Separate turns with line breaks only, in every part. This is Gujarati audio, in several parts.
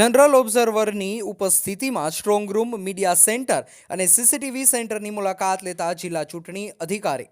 જનરલ ઓબ્ઝર્વરની ઉપસ્થિતિમાં સ્ટ્રોંગ રૂમ, મીડિયા સેન્ટર અને સીસીટીવી સેન્ટરની મુલાકાત લેતા જિલ્લા ચૂંટણી અધિકારી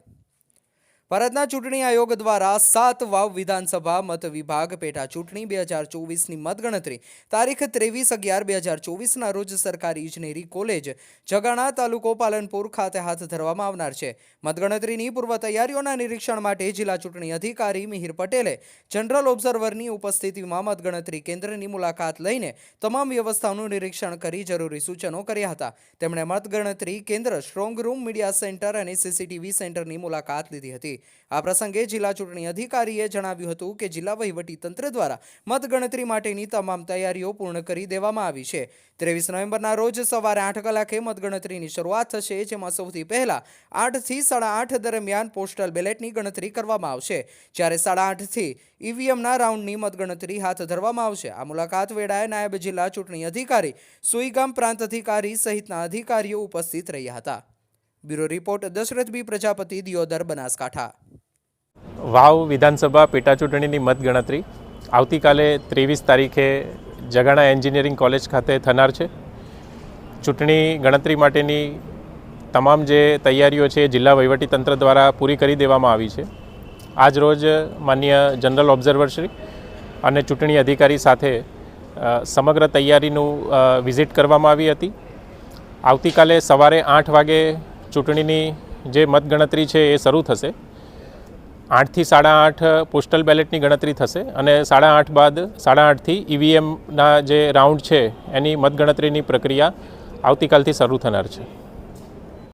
ભારતના ચૂંટણી આયોગ દ્વારા સાત વાવ વિધાનસભા મત વિભાગ પેટા ચૂંટણી બે હજાર ચોવીસની મતગણતરી. તારીખ ત્રેવીસ અગિયાર બે હજાર ચોવીસના રોજ સરકારી ઇજનેરી કોલેજ, જગાણા તાલુકો પાલનપુર ખાતે હાથ ધરવામાં આવનાર છે. મતગણતરીની પૂર્વ તૈયારીઓના નિરીક્ષણ માટે જિલ્લા ચૂંટણી અધિકારી મિહિર પટેલે જનરલ ઓબ્ઝર્વરની ઉપસ્થિતિમાં મતગણતરી કેન્દ્રની મુલાકાત લઈને તમામ વ્યવસ્થાઓનું નિરીક્ષણ કરી જરૂરી સૂચનો કર્યા હતા. તેમણે મતગણતરી કેન્દ્ર, સ્ટ્રોંગ રૂમ, મીડિયા સેન્ટર અને સીસીટીવી સેન્ટરની મુલાકાત લીધી હતી. આ પ્રસંગે જિલ્લા ચૂંટણી અધિકારીએ જણાવ્યું હતું કે જિલ્લા તંત્ર દ્વારા મતગણતરી માટેની તમામ તૈયારીઓ પૂર્ણ કરી દેવામાં આવી છે. ત્રેવીસ નવેમ્બરના રોજ સવારે આઠ કલાકે મતગણતરીની શરૂઆત થશે, જેમાં સૌથી પહેલા આઠથી સાડા આઠ દરમિયાન પોસ્ટલ બેલેટની ગણતરી કરવામાં આવશે. જ્યારે સાડા આઠથી ઈવીએમના રાઉન્ડની મતગણતરી હાથ ધરવામાં આવશે. આ મુલાકાત વેળાએ નાયબ જિલ્લા ચૂંટણી અધિકારી, સુઈગામ પ્રાંત અધિકારી સહિતના અધિકારીઓ ઉપસ્થિત રહ્યા હતા. Bureau report Dashrath B Prajapati Deodar Banaskantha.
Vav વિધાનસભા પેટા ચૂંટણીની મતગણતરી. આવતીકાલે ત્રેવીસ તારીખે જગાણા એન્જિનિયરિંગ કોલેજ ખાતે થનાર છે. ચૂંટણી ગણતરી માટેની તમામ જે તૈયારીઓ છે જિલ્લા વહીવટીતંત્ર દ્વારા પૂરી કરી દેવામાં આવી છે. આજ રોજ માન્ય જનરલ ઓબ્ઝર્વરશ્રી અને ચૂંટણી અધિકારી સાથે સમગ્ર તૈયારીનું વિઝિટ કરવામાં આવી હતી. આવતીકાલે સવારે આઠ વાગે ચૂંટણીની જે મતગણતરી છે એ શરૂ થશે. આઠથી સાડા આઠ પોસ્ટલ બેલેટની ગણતરી થશે અને સાડા આઠ બાદ સાડા આઠથી ઈવીએમના જે રાઉન્ડ છે એની મતગણતરીની પ્રક્રિયા આવતીકાલથી શરૂ થનાર છે.